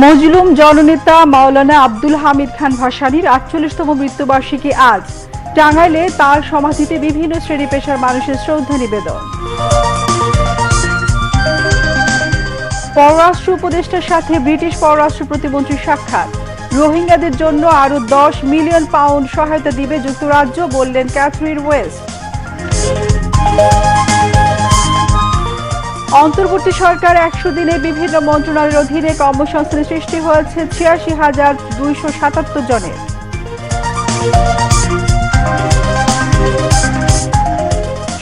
মজলুম জননেতা মাওলানা আব্দুল হামিদ খান ভাসানীর আটচল্লিশতম মৃত্যুবার্ষিকী আজ। টাঙ্গাইলে তার সমাধিতে বিভিন্ন শ্রেণি পেশার মানুষের শ্রদ্ধা নিবেদন। পররাষ্ট্র উপদেষ্টার সাথে ব্রিটিশ পররাষ্ট্র প্রতিমন্ত্রীর সাক্ষাৎ। রোহিঙ্গাদের জন্য আরও দশ মিলিয়ন পাউন্ড সহায়তা দিবে যুক্তরাজ্য, বললেন ক্যাথরিন ওয়েস্ট। অন্তর্বর্তী সরকার একশো দিনে বিভিন্ন মন্ত্রণালয়ের অধীনে কর্মসংস্থানের সৃষ্টি হয়েছে ছিয়াশি হাজার দুইশো সাতাত্তর জনের।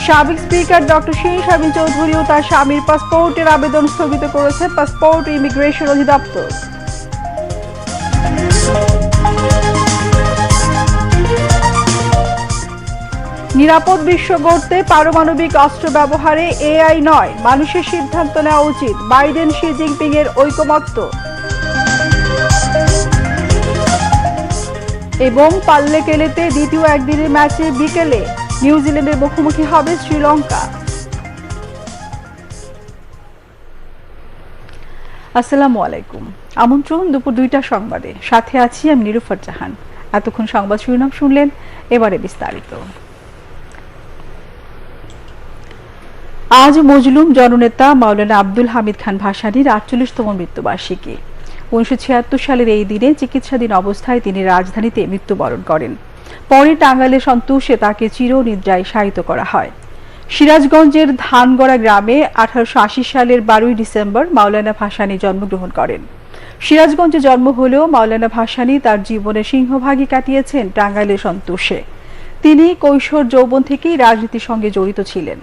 সাবেক স্পিকার ডক্টর শেখ সাবিন চৌধুরী ও তার স্বামীর পাসপোর্টের আবেদন স্থগিত করেছে, পাসপোর্ট ইমিগ্রেশন অধিদপ্তর। নিরাপদ বিশ্ব গড়তে পারমাণবিক অস্ত্র ব্যবহারে এআই নয়। মানুষের সিদ্ধান্ত নেওয়া উচিত। বাইডেন শি জিনপিং এর ঐকমত্য। এবং পাল্লে কেলেতে দ্বিতীয় একদিনের ম্যাচে বিকেলে নিউজিল্যান্ডের মুখোমুখি হবে শ্রীলঙ্কা। আসসালামু আলাইকুম। আমন্ত্রণ দুপুর দুইটা সংবাদে। সাথে আছি আমি নিরুফার জাহান। এতক্ষণ সংবাদ শিরোনাম শুনলেন, এবারে বিস্তারিত। আজ মজলুম জননেতা মাওলানা আব্দুল হামিদ খান ভাসানীর আটচল্লিশতম মৃত্যুবার্ষিকী। উনিশশো ছিয়াত্তর সালের এই দিনে চিকিৎসাধীন অবস্থায় তিনি রাজধানীতে মৃত্যুবরণ করেন। পরে টাঙ্গাইলের সন্তোষে তাকে চিরনিদ্রায় শায়িত করা হয়। সিরাজগঞ্জের ধানগড়া গ্রামে আঠারোশো আশি সালের বারোই ডিসেম্বর মাওলানা ভাসানী জন্মগ্রহণ করেন। সিরাজগঞ্জে জন্ম হলেও মাওলানা ভাসানী তার জীবনের সিংহভাগই কাটিয়েছেন টাঙ্গাইলের সন্তোষে। তিনি কৈশোর যৌবন থেকেই রাজনীতির সঙ্গে জড়িত ছিলেন।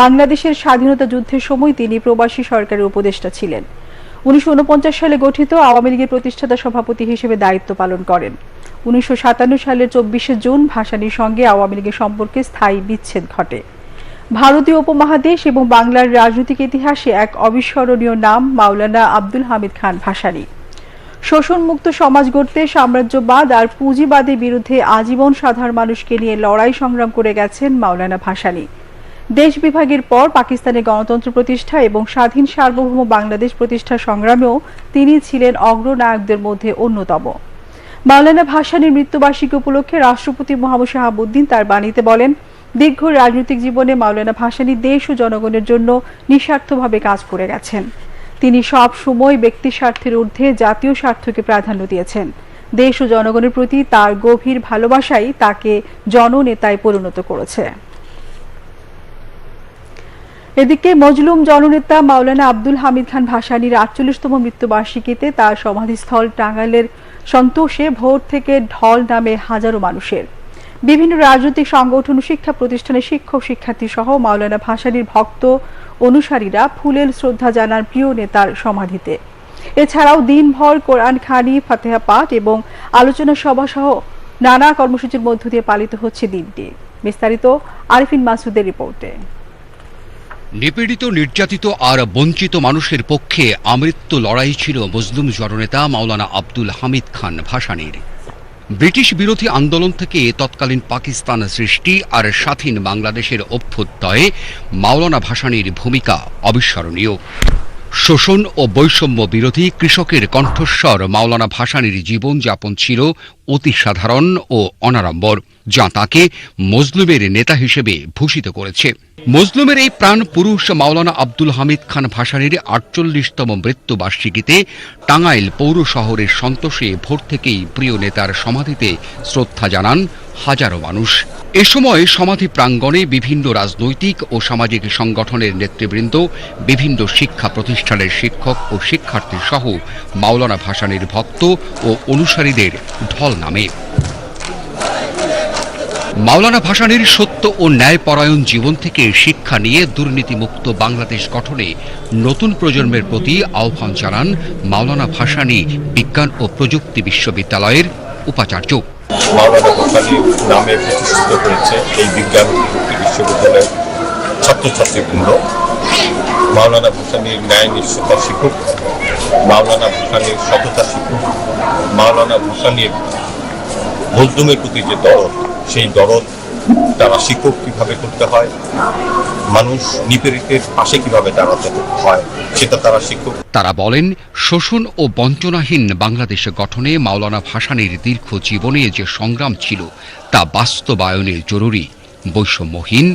বাংলাদেশের স্বাধীনতা যুদ্ধের সময় তিনি প্রবাসী সরকারের উপদেষ্টা ছিলেন। উনিশশো উনপঞ্চাশ সালে গঠিত আওয়ামী লীগের প্রতিষ্ঠাতা সভাপতি হিসেবে দায়িত্ব পালন করেন। উনিশশো সালের চব্বিশে জুন ভাসানীর সঙ্গে আওয়ামী লীগের সম্পর্কে স্থায়ী বিচ্ছেদ ঘটে। ভারতীয় উপমহাদেশ এবং বাংলার রাজনৈতিক ইতিহাসে এক অবিস্মরণীয় নাম মাওলানা আব্দুল হামিদ খান ভাসানী। শোষণমুক্ত সমাজ গড়তে সাম্রাজ্যবাদ আর পুঁজিবাদের বিরুদ্ধে আজীবন সাধারণ মানুষকে নিয়ে লড়াই সংগ্রাম করে গেছেন মাওলানা ভাসানী। দেশ বিভাগের পর পাকিস্তানের গণতন্ত্র প্রতিষ্ঠা এবং স্বাধীন সার্বভৌম বাংলাদেশ প্রতিষ্ঠার সংগ্রামেও তিনি ছিলেন অগ্রনায়কদের মধ্যে অন্যতম। মাওলানা ভাসানীর মৃত্যুবার্ষিকী উপলক্ষে রাষ্ট্রপতি মোহাম্মদ শাহাবুদ্দিন তার বাণীতে বলেন, দীর্ঘ রাজনৈতিক জীবনে মাওলানা ভাসানী দেশ ও জনগণের জন্য নিঃস্বার্থভাবে কাজ করে গেছেন। তিনি সব সময় ব্যক্তি স্বার্থের ঊর্ধ্বে জাতীয় স্বার্থকে প্রাধান্য দিয়েছেন। দেশ ও জনগণের প্রতি তার গভীর ভালোবাসাই তাকে জননেতায় পরিণত করেছে। এদিকে মজলুম জননেতা মাওলানা আব্দুল হামিদ খান ভাসানীর আটচল্লিশতম মৃত্যুবার্ষিকীতে তার সমাধিস্থল টাঙ্গাইলের সন্তোষে ভোর থেকে ঢল নামে হাজারো মানুষের। বিভিন্ন রাজনৈতিক সংগঠন শিক্ষা প্রতিষ্ঠানের শিক্ষক শিক্ষার্থী সহ মাওলানা ভাসানীর ভক্ত অনুসারীরা ফুলেল শ্রদ্ধা জানান প্রিয় নেতার সমাধিতে। এছাড়াও দিনভর কোরআন, খানি, ফাতেহা পাঠ এবং আলোচনা সভা সহ নানা কর্মসূচির মধ্য দিয়ে পালিত হচ্ছে দিনটি। বিস্তারিত আরিফিন মাসুদের রিপোর্টে। নিপীড়িত, নির্যাতিত আর বঞ্চিত মানুষের পক্ষে আমৃত্য লড়াই ছিল মজলুম জননেতা মাওলানা আব্দুল হামিদ খান ভাসানির। ব্রিটিশ বিরোধী আন্দোলন থেকে তৎকালীন পাকিস্তান সৃষ্টি আর স্বাধীন বাংলাদেশের অভ্যুদয়ে মাওলানা ভাসানির ভূমিকা অবিস্মরণীয়। শোষণ ও বৈষম্য বিরোধী কৃষকের কণ্ঠস্বর মাওলানা ভাসানীর জীবনযাপন ছিল অতি সাধারণ ও অনাড়ম্বর, যা তাকে মজলুমের নেতা হিসেবে ভূষিত করেছে। মজলুমের এই প্রাণ পুরুষ মাওলানা আব্দুল হামিদ খান ভাসানীর আটচল্লিশতম মৃত্যুবার্ষিকীতে টাঙ্গাইল পৌর শহরের সন্তোষে ভোর থেকেই প্রিয় নেতার সমাধিতে শ্রদ্ধা জানান হাজারো মানুষ। এ সময় সমাধি প্রাঙ্গণে বিভিন্ন রাজনৈতিক ও সামাজিক সংগঠনের নেতৃবৃন্দ, বিভিন্ন শিক্ষা প্রতিষ্ঠানের শিক্ষক ও শিক্ষার্থী সহ মাওলানা ভাসানীর ভক্ত ও অনুসারীদের ঢল নামে। মাওলানা ভাসানীর সত্য ও ন্যায়পরায়ণ জীবন থেকে শিক্ষা নিয়ে দুর্নীতিমুক্ত বাংলাদেশ গঠনে নতুন প্রজন্মের প্রতি আহ্বান জানান মাওলানা ভাসানী বিজ্ঞান ও প্রযুক্তি বিশ্ববিদ্যালয়ের উপাচার্য। মাওলানা ভাসানী নামে প্রতিষ্ঠিত হয়েছে এই বিজ্ঞান প্রযুক্তি বিশ্ববিদ্যালয়ের ছাত্রছাত্রীবৃন্দ মাওলানা ভূষানির ন্যায় নিশ্চয়তা শিখুক, মাওলানা ভূষানির সততা শিখুক, মাওলানা ভূষানির মজলুমের প্রতি যে দরদ, সেই দরদ তারা শিক্ষক কীভাবে করতে হয়, মানুষ নিপীড়িতের পাশে কীভাবে দাঁড়াতে হয়, সেটা তারা শিক্ষক তারা বলেন, শোষণ ও বঞ্চনাহীন বাংলাদেশ গঠনে মাওলানা ভাসানীর দীর্ঘ জীবনে যে সংগ্রাম ছিল, তা বাস্তবায়নে জরুরি। বৈষম্যহীন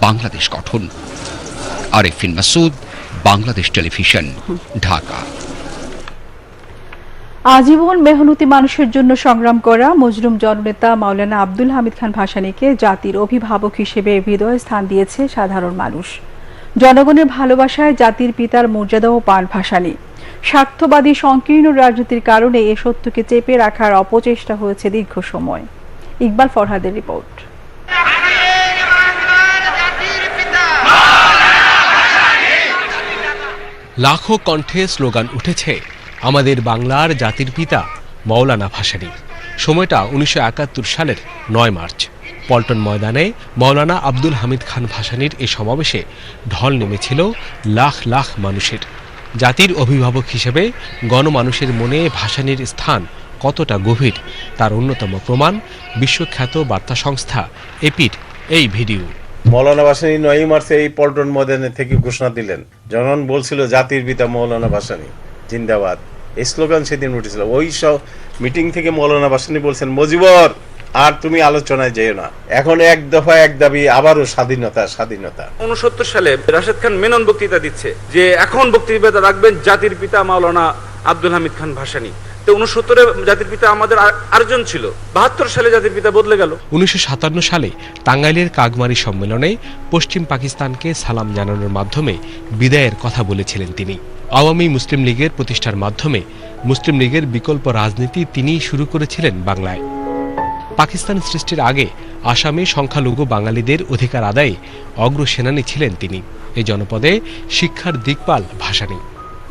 বাংলাদেশ গঠন। আরেফিন মাসুদ বাংলাদেশ টেলিভিশন, ঢাকা। আজীবন মেহনতি মানুষের জন্য সংগ্রাম করা মজলুম জননেতা মাওলানা আব্দুল হামিদ খান ভাসানীকে জাতির অভিভাবক হিসেবে হৃদয়ে স্থান দিয়েছে সাধারণ মানুষ। জনগণের ভালোবাসায় জাতির পিতার মর্যাদাও পান ভাসানী। স্বার্থবাদী, সংকীর্ণ রাজনীতির কারণে এ সত্যকে চেপে রাখার অপচেষ্টা হয়েছে দীর্ঘ সময়। ইকবাল ফরহাদের রিপোর্ট। লাখো কণ্ঠে স্লোগান উঠেছে আমাদের বাংলার জাতির পিতা মৌলানা ভাসানী। সময়টা উনিশশো একাত্তর সালের নয় মার্চ। পল্টন ময়দানে মৌলানা আব্দুল হামিদ খান ভাসানীর এই সমাবেশে ঢল নেমেছিল লাখ লাখ মানুষের। জাতির অভিভাবক হিসেবে গণমানুষের মনে ভাসানীর স্থান কতটা গভীর তার অন্যতম প্রমাণ বিশ্বখ্যাত বার্তা সংস্থা এপির এই ভিডিও। মৌলানা ভাসানী নয়ই মার্চে এই পল্টন ময়দানে থেকে ঘোষণা দিলেন। জনগণ বলছিল জাতির পিতা মৌলানা ভাসানী। জিন্দাবাদ। স্লোগান সেদিন উঠেছিল। ওই সব মিটিং থেকে মৌলানা ভাসানী বলছেন মজিবর আর তুমি আলোচনায় যেও না। এখন এক দফা এক দাবি আবারও স্বাধীনতা স্বাধীনতা। উনসত্তর সালে রাশেদ খান মেনন বক্তৃতা দিচ্ছে যে এখন বক্তৃতা রাখবেন জাতির পিতা মাওলানা আব্দুল হামিদ খান ভাসানী। তো উনসত্তরে জাতির পিতা আমাদের আর- আরেকজন ছিল। বাহাত্তর সালে জাতির পিতা বদলে গেল। উনিশশো সাতান্ন সালে টাঙ্গাইলের কাগমারি সম্মেলনে পশ্চিম পাকিস্তানকে সালাম জানানোর মাধ্যমে বিদায়ের কথা বলেছিলেন তিনি। আওয়ামী মুসলিম লীগের প্রতিষ্ঠার মাধ্যমে মুসলিম লীগের বিকল্প রাজনীতি তিনিই শুরু করেছিলেন বাংলায়। পাকিস্তান সৃষ্টির আগে আসামে সংখ্যালঘু বাঙালিদের অধিকার আদায়ে অগ্রসেনানী ছিলেন তিনি। এই জনপদে শিক্ষার দিকপাল ভাসানী।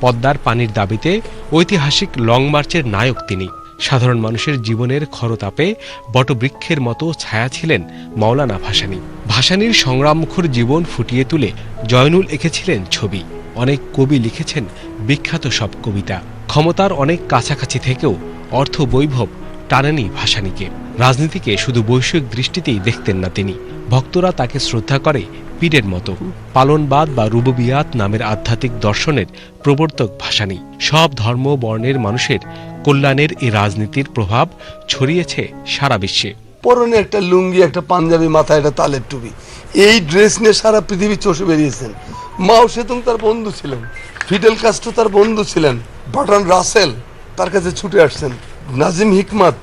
পদ্মার পানির দাবিতে ঐতিহাসিক লং মার্চের নায়ক তিনি। সাধারণ মানুষের জীবনের খরতাপে বটবৃক্ষের মতো ছায়া ছিলেন মাওলানা ভাসানী। ভাসানীর সংগ্রামমুখর জীবন ফুটিয়ে তুলে জয়নুল এঁকেছিলেন ছবি। অনেক কবি লিখেছেন বিখ্যাত সব কবিতা। ক্ষমতার অনেক কাছাকাছি থেকেও অর্থ বৈভব টানেনি ভাসানীকে। রাজনীতিকে শুধু বৈষয়িক দৃষ্টিতেই দেখতেন না তিনি। ভক্তরা তাকে শ্রদ্ধা করে পীরের মতো। পালনবাদ বা রুববিয়াত নামের আধ্যাত্মিক দর্শনের প্রবর্তক ভাসানী। সব ধর্ম, বর্ণের মানুষের কল্যাণের এই রাজনীতির প্রভাব ছড়িয়েছে সারা বিশ্বে। পরনে একটা লুঙ্গি, একটা পাঞ্জাবি, মাথায় একটা তালের টুপি। এই ড্রেস নিয়ে সারা পৃথিবী চষে বেরিয়েছেন। মাও সেতুং তার বন্ধু ছিলেন। ফিডেল কাস্ট্রো তার বন্ধু ছিলেন। বাটন রাসেল তার কাছে ছুটে আসছেন। নাজিম হিকমাত,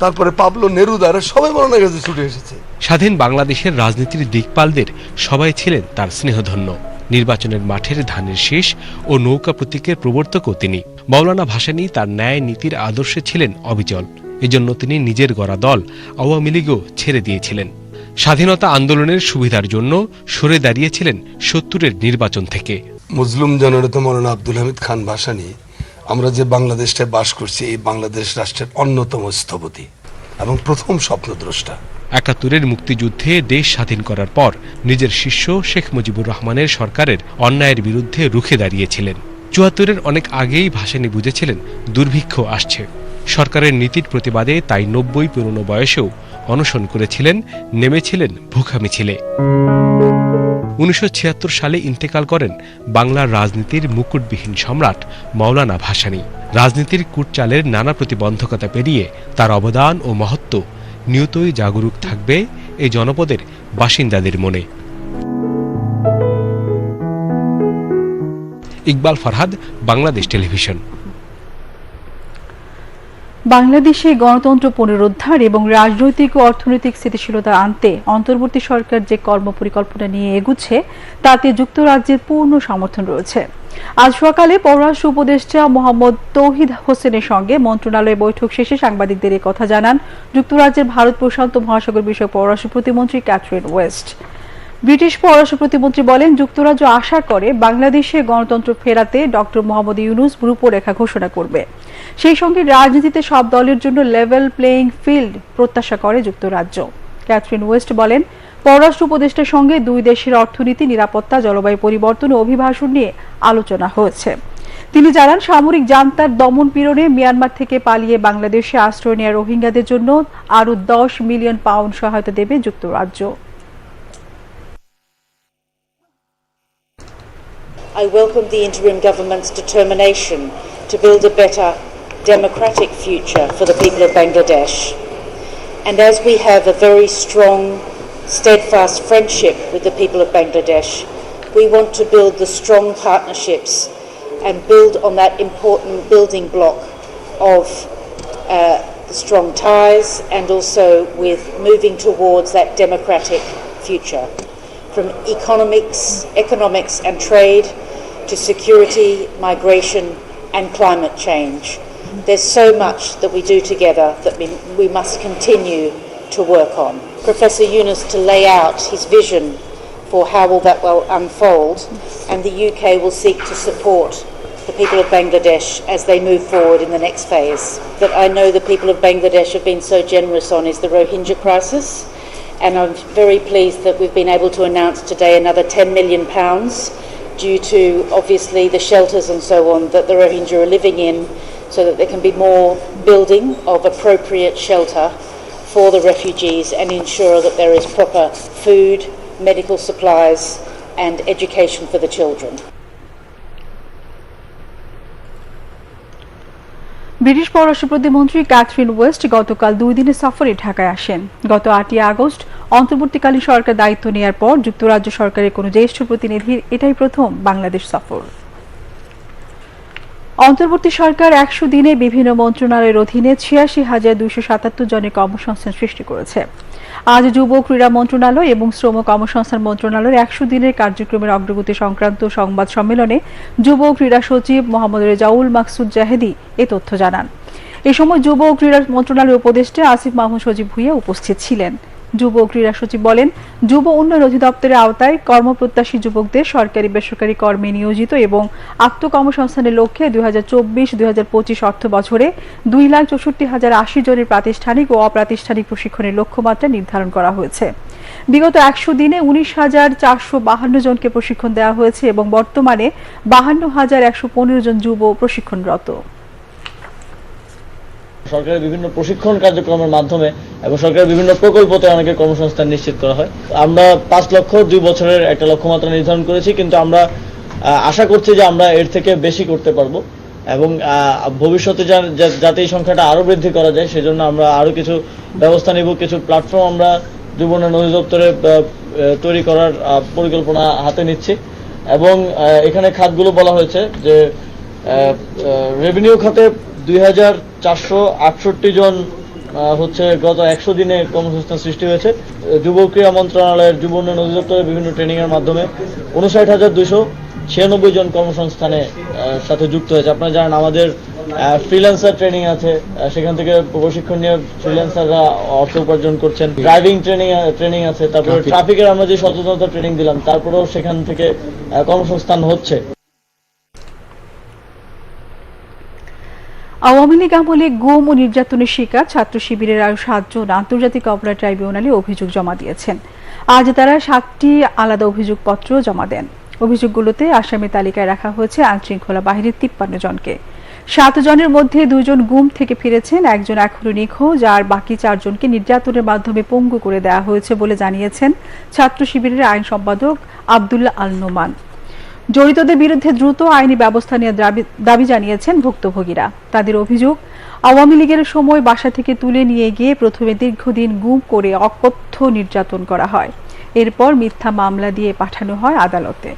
তারপরে পাবলো নেরুদার সবাই মরণের কাছে ছুটে এসেছে। স্বাধীন বাংলাদেশের রাজনীতির দিকপালদের সবাই ছিলেন তার স্নেহধন্য। নির্বাচনের মাঠের ধানের শেষ ও নৌকা প্রতীকের প্রবর্তকও তিনি। মৌলানা ভাসানী তার ন্যায় নীতির আদর্শে ছিলেন অবিচল। এজন্য তিনি নিজের গড়া দল আওয়ামী লীগও ছেড়ে দিয়েছিলেন। স্বাধীনতা আন্দোলনের সুবিধার জন্য সরে দাঁড়িয়েছিলেন সত্তরের নির্বাচন থেকে। মুসলিম জননেতা মৌলানা আব্দুল হামিদ খান ভাসানী আমরা যে বাংলাদেশটায় বাস করছি এই বাংলাদেশ রাষ্ট্রের অন্যতম স্থপতি এবং প্রথম স্বপ্নদ্রষ্টা। একাত্তরের মুক্তিযুদ্ধে দেশ স্বাধীন করার পর নিজের শিষ্য শেখ মুজিবুর রহমানের সরকারের অন্যায়ের বিরুদ্ধে রুখে দাঁড়িয়েছিলেন। চুয়াত্তরের অনেক আগেই ভাসানী বুঝেছিলেন দুর্ভিক্ষ আসছে। সরকারের নীতির প্রতিবাদে তাই নব্বই পুরনো বয়সেও অনশন করেছিলেন, নেমেছিলেন ভুখা মিছিলে উনিশশো সালে ইন্তেকাল করেন বাংলার রাজনীতির মুকুটবিহীন সম্রাট মাওলানা ভাসানী। রাজনীতির কুটচালের নানা প্রতিবন্ধকতা পেরিয়ে তার অবদান ও মহত্ব নিয়তই জাগরুক থাকবে এই জনপদের বাসিন্দাদের মনে। ইকবাল ফরহাদ, বাংলাদেশ টেলিভিশন। বাংলাদেশে গণতন্ত্র পুনরুদ্ধার এবং রাজনৈতিক ও অর্থনৈতিক স্থিতিশীলতা আনতে অন্তর্বর্তী সরকার যে কর্মপরিকল্পনা নিয়ে এগুচ্ছে, তাতে যুক্তরাজ্যের পূর্ণ সমর্থন রয়েছে। আজ সকালে পররাষ্ট্র উপদেষ্টা মোহাম্মদ তৌহিদ হোসেনের সঙ্গে মন্ত্রণালয় বৈঠক শেষে সাংবাদিকদের কথা জানান যুক্তরাজ্যের ভারত প্রশান্ত মহাসাগর বিষয়ক পররাষ্ট্র প্রতিমন্ত্রী ক্যাথরিন ওয়েস্ট। ব্রিটিশ পররাষ্ট্র প্রতিমন্ত্রী বলেন, যুক্তরাজ্য আশা করে বাংলাদেশে গণতন্ত্র ফেরাতে ডক্টর মোহাম্মদ ইউনুস রূপরেখা ঘোষণা করবে। সেই সঙ্গে রাজনীতিতে সব দলের জন্য লেভেল প্লেইং ফিল্ড প্রত্যাশা করে যুক্তরাজ্য। ক্যাথরিন ওয়েস্ট বলেন, পররাষ্ট্র উপদেষ্টার সঙ্গে দুই দেশের অর্থনীতি, নিরাপত্তা, জলবায়ু পরিবর্তন ও অভিবাসন নিয়ে আলোচনা হয়েছে। তিনি জানান, সামরিক জান্তার দমন পীড়নে মিয়ানমার থেকে পালিয়ে বাংলাদেশে আশ্রয় নেওয়া রোহিঙ্গাদের জন্য আরও দশ মিলিয়ন পাউন্ড সহায়তা দেবে যুক্তরাজ্য। I welcome the interim government's determination to build a better democratic future for the people of Bangladesh. And as we have a very strong, steadfast friendship with the people of Bangladesh, we want to build the strong partnerships and build on that important building block of uh, strong ties and also with moving towards that democratic future. From economics, economics and trade to security, migration and climate change. There's so much that we do together that we, we must continue to work on. Professor Yunus to lay out his vision for how all that will unfold and the UK will seek to support the people of Bangladesh as they move forward in the next phase. That I know the people of Bangladesh have been so generous on is the Rohingya crisis and I'm very pleased that we've been able to announce today another 10 million pounds due to obviously the shelters and so on that the Rohingya are living in so that there can be more building of appropriate shelter for the refugees and ensure that there is proper food, medical supplies and education for the children. British পররাষ্ট্র প্রতিমন্ত্রী Catherine West গতকাল দুই দিনের সফরে ঢাকায় আসেন গত আটই আগস্ট অন্তর্বর্তীকালীন সরকার দায়িত্ব নেয়ার পর যুক্তরাজ্য সরকারের কোনো জ্যেষ্ঠ প্রতিনিধির এটাই প্রথম বাংলাদেশ সফর। অন্তর্বর্তী সরকার একশো দিনে বিভিন্ন মন্ত্রণালয়ের অধীনে ছিয়াশি হাজার দুইশো সাতাত্তর জনের কর্মসংস্থান সৃষ্টি করেছে। আজ যুব ক্রীড়া মন্ত্রণালয় এবং শ্রম কর্মসংস্থান মন্ত্রণালয়ের একশো দিনের কার্যক্রমের অগ্রগতি সংক্রান্ত সংবাদ সম্মেলনে যুব ক্রীড়া সচিব মোহাম্মদ রেজাউল মাকসুদ জাহেদি এ তথ্য জানান। এ সময় যুব ও ক্রীড়া মন্ত্রণালয়ের উপদেষ্টা আসিফ মাহমুদ সজীব ভুইয়া উপস্থিত ছিলেন। যুব ক্রীড়া সচিব বলেন, যুব উন্নয়ন অধিদপ্তরের আওতায় কর্মপ্রত্যাশী যুবকদের সরকারি বেসরকারি কর্মে নিয়োজিত এবং আত্মকর্মসংস্থানের লক্ষ্যে দুই হাজার চব্বিশ দুই হাজার পঁচিশ অর্থ বছরে দুই লাখ চৌষট্টি হাজার আশি জনের প্রাতিষ্ঠানিক ও অপ্রাতিষ্ঠানিক প্রশিক্ষণের লক্ষ্যমাত্রা নির্ধারণ করা হয়েছে। বিগত একশো দিনে উনিশ হাজার চারশো বাহান্ন জনকে প্রশিক্ষণ দেওয়া হয়েছে এবং বর্তমানে বাহান্ন হাজার একশো পনেরো জন যুব প্রশিক্ষণরত। সরকারের বিভিন্ন প্রশিক্ষণ কার্যক্রমের মাধ্যমে এবং সরকারের বিভিন্ন প্রকল্পতে অনেকের কর্মসংস্থান নিশ্চিত করা হয়। আমরা পাঁচ লক্ষ দুই বছরের একটা লক্ষ্যমাত্রা নির্ধারণ করেছি, কিন্তু আমরা আশা করছি যে আমরা এর থেকে বেশি করতে পারব এবং ভবিষ্যতে যাতে এই সংখ্যাটা আরও বৃদ্ধি করা যায়, সেজন্য আমরা আরও কিছু ব্যবস্থা নিব, কিছু প্ল্যাটফর্ম আমরা যুব উন্নয়ন অধিদপ্তরে তৈরি করার পরিকল্পনা হাতে নিচ্ছি। এবং এখানে খাতগুলো বলা হয়েছে যে রেভিনিউ খাতে দুই হাজার চারশো আটষট্টি জন হচ্ছে গত একশো দিনে কর্মসংস্থান সৃষ্টি হয়েছে। যুব ক্রীড়া মন্ত্রণালয়ের যুব উন্নয়ন অধিদপ্তরের বিভিন্ন ট্রেনিং এর মাধ্যমে উনষাট হাজার দুইশো ছিয়ানব্বই জন কর্মসংস্থানে সাথে যুক্ত হয়েছে। আপনারা জানেন আমাদের ফ্রিল্যান্সার ট্রেনিং আছে। সেখান থেকে প্রশিক্ষণ নিয়ে ফ্রিল্যান্সাররা অর্থ উপার্জন করছেন। ড্রাইভিং ট্রেনিং ট্রেনিং আছে। তারপরে ট্রাফিকের আমরা যে সচেতনতা ট্রেনিং দিলাম তারপরেও সেখান থেকে কর্মসংস্থান হচ্ছে। আওয়ামী লীগ আমলে গুম ও নির্যাতনের শিকার ছাত্র শিবিরের আরও সাতজন আন্তর্জাতিক অপরাধ ট্রাইব্যুনালে অভিযোগ জমা দিয়েছেন। আজ তারা সাতটি আলাদা অভিযোগপত্র জমা দেন। অভিযোগগুলোতে আসামি তালিকায় রাখা হয়েছে আইনশৃঙ্খলা বাহিনীর তিপ্পান্ন জনকে। সাত জনের মধ্যে দুজন গুম থেকে ফিরেছেন, একজন এখনও নিখোঁজ, আর বাকি চারজনকে নির্যাতনের মাধ্যমে পঙ্গু করে দেওয়া হয়েছে বলে জানিয়েছেন ছাত্র শিবিরের আইন সম্পাদক আবদুল্লাহ আল নোমান। জড়িতদের বিরুদ্ধে দ্রুত আইনি ব্যবস্থা দাবি- দাবি জানিয়েছেন ভুক্তভোগীরা। তাদের অভিযোগ, আওয়ামী লীগের সময় বাসা থেকে তুলে নিয়ে গিয়ে প্রথমে দীর্ঘদিন গুম করে অকথ্য নির্যাতন করা হয়। এরপর মিথ্যা মামলা দিয়ে পাঠানো হয় আদালতে।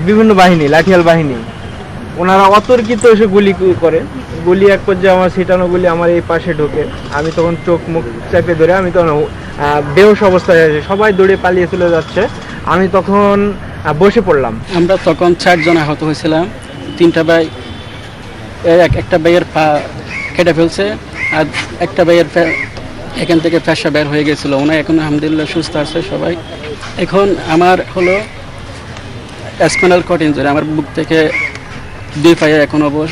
বিভিন্ন বাহিনী, লাঠিয়াল বাহিনী। ওনারা অতর্কিত এসে গুলি করে। গুলি এক পর্যায়ে আমার ছিটানো গুলি আমার এই পাশে ঢোকে। আমি তখন চোখ মুখ চেপে ধরে আমি তখন বেহুশ অবস্থায় আছি। সবাই দৌড়ে পালিয়ে চলে যাচ্ছে। আমি তখন বসে পড়লাম। আমরা তখন চারজন আহত হয়েছিলাম। তিনটা ভাই এক, একটা ভাইয়ের পা কেটে ফেলছে আর একটা ভাইয়ের এখান থেকে পেশা বের হয়ে গেছিল। ওনার এখন আলহামদুলিল্লাহ সুস্থ আছে সবাই। এখন আমার হলো স্পাইনাল কট ইঞ্জুরি আমার বুক থেকে দুই পায়ে এখন অবশ।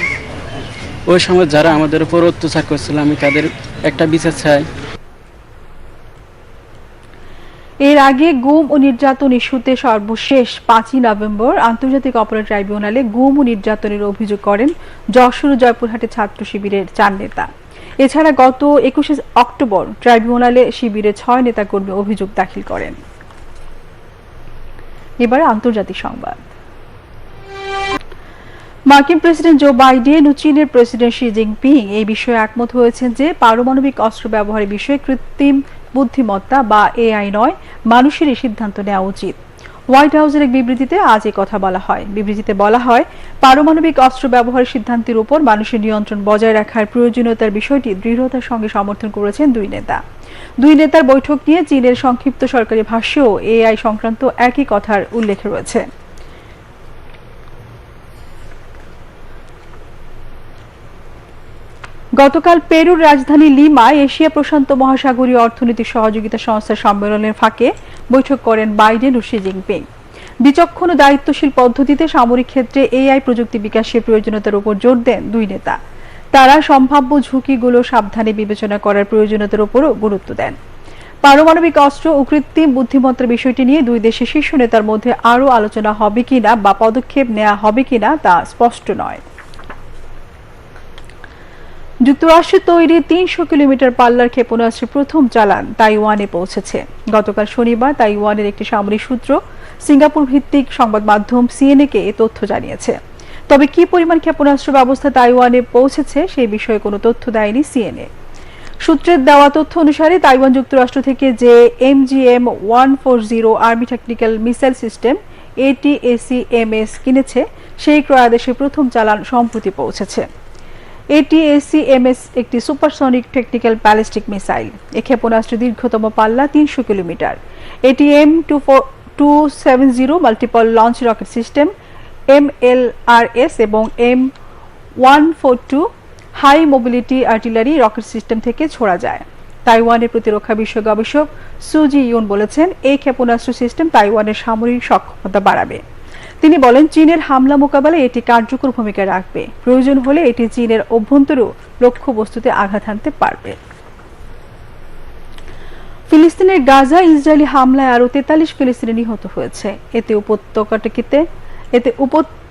ওই সময় যারা আমাদের উপর অত্যাচার করছিল, আমি তাদের একটা বিচার চাই। এর আগে গুম ও নির্যাতন ইস্যুতে সর্বশেষ পাঁচই নভেম্বর আন্তর্জাতিক অপরাধ ট্রাইব্যুনালে গুম ও নির্যাতনের অভিযোগ করেন যশোর জয়পুরহাটে ছাত্র শিবিরের চার নেতা। এছাড়া গত একুশে অক্টোবর ট্রাইব্যুনালে শিবিরের ছয় নেতাকর্মী অভিযোগ দাখিল করেন। এবার আন্তর্জাতিক সংবাদ। মার্কিন প্রেসিডেন্ট জো বাইডেন ও চীনের প্রেসিডেন্ট শি জিনপিং এই বিষয়ে একমত হয়েছেন যে পারমাণবিক অস্ত্র ব্যবহারের বিষয়ে কৃত্রিম বুদ্ধিমত্তা বা এআই নয়, মানুষেরই সিদ্ধান্ত নেওয়া উচিত। হোয়াইট হাউসের এক বিবৃতিতে আজ এই কথা বলা হয়। বিবৃতিতে বলা হয়, পারমাণবিক অস্ত্র ব্যবহারের সিদ্ধান্তের উপর মানুষের নিয়ন্ত্রণ বজায় রাখার প্রয়োজনীয়তার বিষয়টি দৃঢ়তার সঙ্গে সমর্থন করেছেন দুই নেতা। দুই নেতার বৈঠক নিয়ে চীনের সংক্ষিপ্ত সরকারি ভাষ্যেও এআই সংক্রান্ত একই কথার উল্লেখ রয়েছে। গতকাল পেরুর রাজধানী লিমায় এশিয়া প্রশান্ত মহাসাগরীয় অর্থনীতি সহযোগিতা সংস্থার সম্মেলনের ফাঁকে বৈঠক করেন বাইডেন ও শি জিনপিং। বিচক্ষণ দায়িত্বশীল পদ্ধতিতে সামরিক ক্ষেত্রে এআই প্রযুক্তি বিকাশের প্রয়োজনীয়তার উপর জোর দেন দুই নেতা। তারা সম্ভাব্য ঝুঁকিগুলো সাবধানে বিবেচনা করার প্রয়োজনীয়তার উপরও গুরুত্ব দেন। পারমাণবিক অস্ত্র ও কৃত্রিম বুদ্ধিমত্তার বিষয়টি নিয়ে দুই দেশের শীর্ষ নেতার মধ্যে আরও আলোচনা হবে কিনা বা পদক্ষেপ নেওয়া হবে কিনা তা স্পষ্ট নয়। যুক্তরাষ্ট্রের তৈরি তিনশো কিলোমিটার পাল্লার ক্ষেপণাস্ত্রের প্রথম চালান তাইওয়ানে পৌঁছেছে। গতকাল শনিবার তাইওয়ানের একটি সামরিক সূত্র সিঙ্গাপুর ভিত্তিক সংবাদ মাধ্যম সিএনএ কে এ তথ্য জানিয়েছে। তবে কি পরিমাণ ক্ষেপণাস্ত্র ব্যবস্থা তাইওয়ানে পৌঁছেছে সেই বিষয়ে কোনো তথ্য দেয়নি সিএনএ। সূত্রের দেওয়া তথ্য অনুসারে তাইওয়ান যুক্তরাষ্ট্র থেকে যে MGM one four zero army technical missile system ATACMS কিনেছে, সেই ক্রয়াদেশে প্রথম চালান সম্প্রতি পৌঁছেছে। এটিএসিএমএস একটি সুপারসনিক টেকনিক্যাল ব্যালিস্টিক মিসাইল এ ক্ষেপণাস্ত্রের দীর্ঘতম পাল্লা তিনশো কিলোমিটার। এটি M two two seven zero multiple launch rocket system M L R S এবং M one four two high mobility artillery rocket system থেকে ছোড়া যায়। তাইওয়ানের প্রতিরক্ষা বিষয় গবেষক সুজি ইউন বলেছেন, এই ক্ষেপণাস্ত্র সিস্টেম তাইওয়ানের সামরিক সক্ষমতা বাড়াবে। তিনি বলেন, চীনের হামলা মোকাবেলায় এটি কার্যকর ভূমিকা রাখবে। প্রয়োজন হলে এটি চীনের অভ্যন্তরেও লক্ষ্যবস্তুতে আঘাত হানতে পারবে। ফিলিস্তিনের গাজা ইসরায়েলি হামলায় আরও তেতাল্লিশ ফিলিস্তিনি নিহত হয়েছে। এতে উপত্যকাটিতে, এতে উপত্যকা